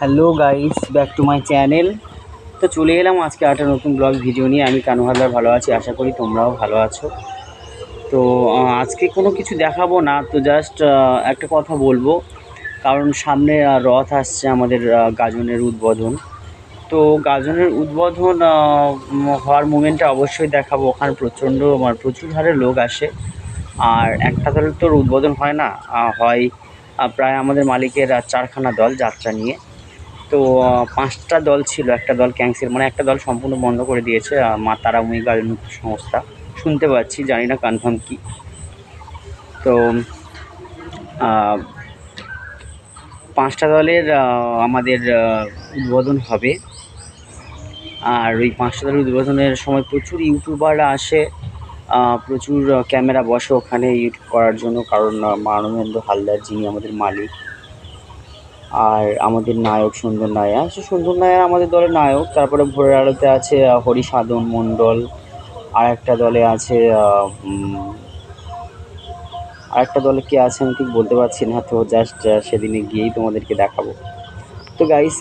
Hello guys, back to my channel. তো চলে এলাম আজকে একটা নতুন ব্লগ ভিডিও নিয়ে। আমি কানু হালদার ভালো আছি, আশা করি তোমরাও ভালো আছো। তো আজকে কোনো কিছু দেখাবো না, তো জাস্ট একটা কথা বলব। কারণ সামনে রথ আসছে আমাদের গাজনের উদ্বোধন। তো গাজনের উদ্বোধন হওয়ার মুমেন্টটা অবশ্যই দেখাবো। ওখানে প্রচণ্ড মানে প্রচুর হারে লোক আসে। আর একটা দলের তোর উদ্বোধন হয় না? হয় প্রায় আমাদের মালিকের চারখানা দল যাত্রা নিয়ে। তো পাঁচটা দল ছিল, একটা দল ক্যান্সেল মানে একটা দল সম্পূর্ণ বন্ধ করে দিয়েছে মা তারাময়ী গাজন সংস্থা। শুনতে পাচ্ছি, জানি না কনফার্ম কি। তো পাঁচটা দলের আমাদের উদ্বোধন হবে। আর ওই পাঁচটা দলের উদ্বোধনের সময় প্রচুর ইউটিউবাররা আসে প্রচুর ক্যামেরা বসে ওখানে ইউটিউব করার জন্য, কারণ মানবেন্দ্র হালদার যিনি আমাদের মালিক আর আমাদের নায়ক সুন্দর নায়া। সে সুন্দর নায়া আমাদের দলের নায়ক। তারপরে ভোরের আলোতে আছে হরি হরিসাধন মণ্ডল। আর একটা দলে আছে আর একটা দলে কে আছে আমি ঠিক বলতে পারছি না। তো জাস্ট সেদিনে গিয়েই তোমাদেরকে দেখাবো। তো গাইস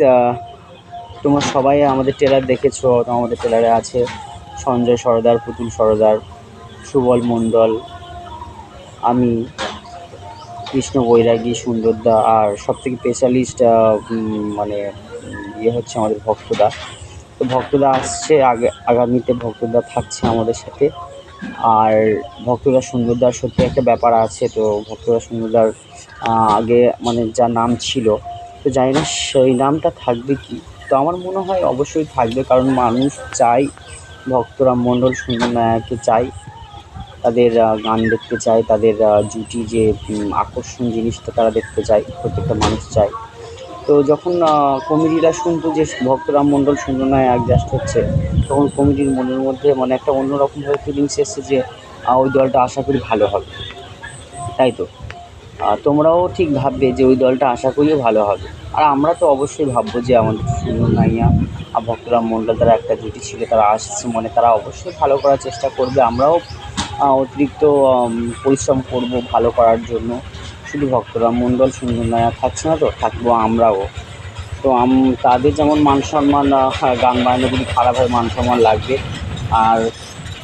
তোমরা সবাই আমাদের ট্রেলার দেখেছ, তো আমাদের ট্রেলারে আছে সঞ্জয় সরদার, পুতুল সরদার, সুবল মণ্ডল, আমি কৃষ্ণ বৈরাগী, সুন্দরদা আর সবথেকে স্পেশালিস্ট মানে ইয়ে হচ্ছে আমাদের ভক্তদা। তো ভক্তদা আসছে, আগে, আগামীতে ভক্তদা থাকছে আমাদের সাথে। আর ভক্তদা, সুন্দরদার সত্যি একটা ব্যাপার আছে, তো ভক্তদা, সুন্দরদার আগে মানে যা নাম ছিল, তো জানি না সেই নামটা থাকবে কি। তো আমার মনে হয় অবশ্যই থাকবে, কারণ মানুষ চাই ভক্তরা মণ্ডল সুন্দর নায়ককে চাই তাদের গান দেখতে চায়, তাদের জুটি যে আকর্ষণ জিনিসটা তারা দেখতে চায়, প্রত্যেকটা মানুষ চায়। তো যখন কমিটিরা শুনতো যে ভক্তরাম মণ্ডল সুন্দর নায়ক জাস্ট হচ্ছে, তখন কমিটির মনের মধ্যে মানে একটা অন্যরকমভাবে ফিলিংস এসছে যে ওই দলটা আশা করি ভালো হবে। তাই তো? তোমরাও ঠিক ভাববে যে ওই দলটা আশা করিও ভালো হবে। আর আমরা তো অবশ্যই ভাববো যে আমাদের সুন্দর নাইয়া আর ভক্তরাম মণ্ডল তারা একটা জুটি ছিল, তারা আসছে মানে তারা অবশ্যই ভালো করার চেষ্টা করবে। আমরাও অতিরিক্ত পরিশ্রম করব ভালো করার জন্য। শুধু ভক্তরা মণ্ডল সুন্দর নায়া থাকছে না তো থাকব আমরাও। তো আম তাদের যেমন মান সম্মান হ্যাঁ, গান বাজনা যদি খারাপ হয় মান সম্মান লাগবে। আর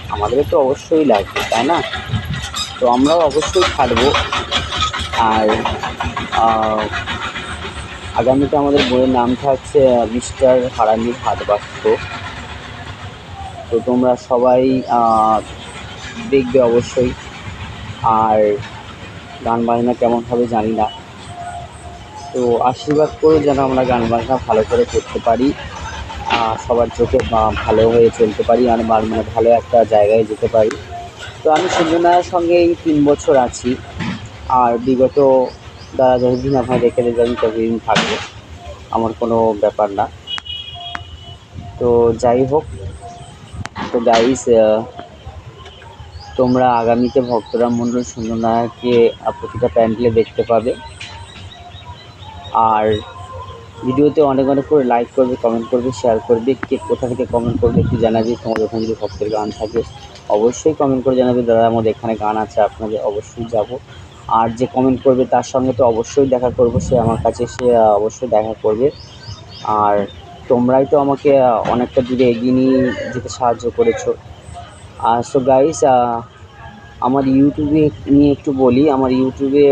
আমাদেরও তো অবশ্যই লাগবে তাই না? তো আমরাও অবশ্যই থাকব। আর আগামীতে আমাদের বইয়ের নাম থাকছে মিস্টার হারামির হাত বাক্য। তো তোমরা সবাই দেখবে অবশ্যই। আর গান বাজনা কেমন হবে জানি না। তো আশীর্বাদ করে যেন আমরা গান বাজনা ভালো করে করতে পারি সবার চোখে ভালো হয়ে চলতে পারি আর মানে ভালো একটা জায়গায় যেতে পারি। তো আমি সঞ্জনার সঙ্গে এই তিন বছর আছি। আর বিগত দাদা যতদিন আপনার রেখে দেবে আমি ততদিন থাকব। আমার কোনো ব্যাপার না। তো যাই হোক, তো গাইস তোমরা আগামীতে ভক্তরাম মণ্ডল সুন্দর নায়ককে আহ, প্রতিটা প্যান্ডেলে দেখতে পাবে। আর ভিডিওতে অনেক অনেক করে লাইক করবে কমেন্ট করবে শেয়ার করবে কে কোথা থেকে কমেন্ট করবে একটু জানাবে তোমাদের ওখানে যদি ভক্তের গান থাকে অবশ্যই কমেন্ট করে জানাবে। দাদা আমাদের এখানে গান আছে আপনাদের অবশ্যই যাব। আর যে কমেন্ট করবে তার সঙ্গে তো অবশ্যই দেখা করব সে আমার কাছে আহ, অবশ্যই দেখা করবে। আর তোমরাই তো আমাকে অনেকটা দূরে এগিয়ে নিয়ে যেতে সাহায্য করেছ। আর সো গাইস আমার ইউটিউবে নিয়ে একটু বলি। আমার ইউটিউবে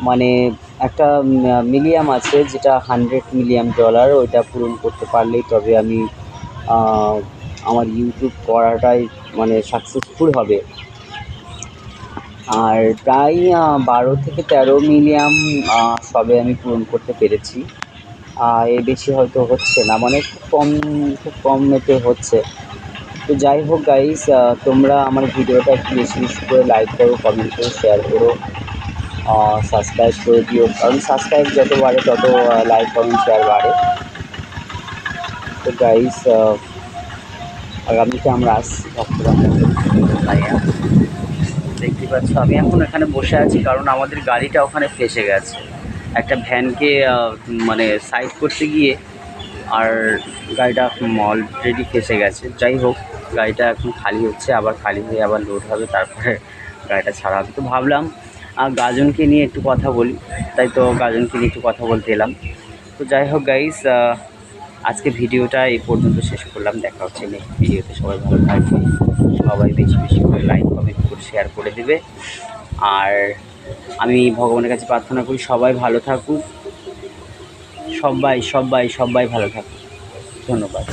মানে একটা মিলিয়াম আছে যেটা হান্ড্রেড মিলিয়াম ডলার ওইটা পূরণ করতে পারলেই তবে আমি আমার ইউটিউব করাটাই মানে সাকসেসফুল হবে। আর প্রায় বারো থেকে তেরো মিলিয়াম সবে আমি পূরণ করতে পেরেছি। এর বেশি হয়তো হচ্ছে না। মানে খুব কম খুব কম এতে হচ্ছে। তো যাই হোক গাইস তোমরা আমার ভিডিওটা একটু বেশি বেশি করে লাইক করো কমেন্ট করো শেয়ার করো সাবস্ক্রাইব করে দিও। কারণ সাবস্ক্রাইব যত বাড়ে, তত লাইক কমেন্ট শেয়ার বাড়ে। তো গাইস আগামীতে আমরা আসছি দেখতে পাচ্ছ, আমি এখন এখানে বসে আছি কারণ আমাদের গাড়িটা ওখানে ফেসে গেছে। একটা ভ্যানকে মানে সাইড করতে গিয়ে আর গাড়িটা অলরেডি ফেসে গেছে। যাই হোক, গাড়িটা এখন খালি হচ্ছে, আবার খালি হয়ে আবার লোড হবে, তারপরে গাড়িটা ছাড়া হবে। তো ভাবলাম আর গাজনকে নিয়ে একটু কথা বলি। তাই তো গাজনকে নিয়ে একটু কথা বলতে এলাম। তো যাই হোক গাইস আজকে ভিডিওটা এই পর্যন্ত শেষ করলাম। দেখা হচ্ছে নেক্সট ভিডিওতে। সবাই ভালো থাকবে। সবাই বেশি বেশি করে লাইক কমেন্ট করে শেয়ার করে দেবে। আর আমি ভগবানের কাছে প্রার্থনা করি, সবাই ভালো থাকুক। সবাই সবাই সবাই ভালো থাকুন ধন্যবাদ।